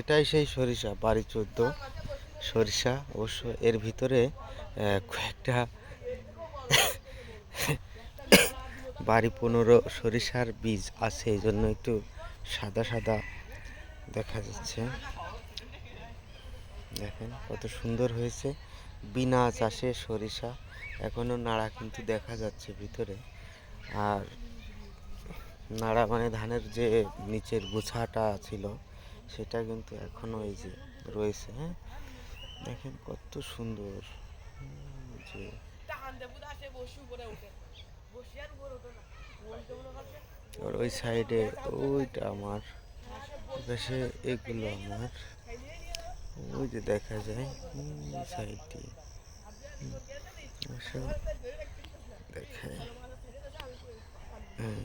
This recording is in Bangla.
এটাই সেই সরিষা, বাড়ি চোদ্দ। সরিষা অবশ্য এর ভিতরে কয়েকটা বাড়ি পনেরো সরিষার বীজ আছে এই জন্য একটু সাদা সাদা দেখা যাচ্ছে। দেখেন কত সুন্দর হয়েছে। বিনা চাষে সরিষা এখনও নাড়া কিন্তু দেখা যাচ্ছে ভিতরে। আর নাড়া মানে ধানের যে নিচের গোছাটা ছিল সেটা কিন্তু এখনও এই যে রয়েছে হ্যাঁ? দেখেন কত সুন্দর। যে আর ওই সাইডে ওইটা আমার পাশে এগুলো আমার। ওই যে দেখা যায় সাইড দিয়ে দেখায় হ্যাঁ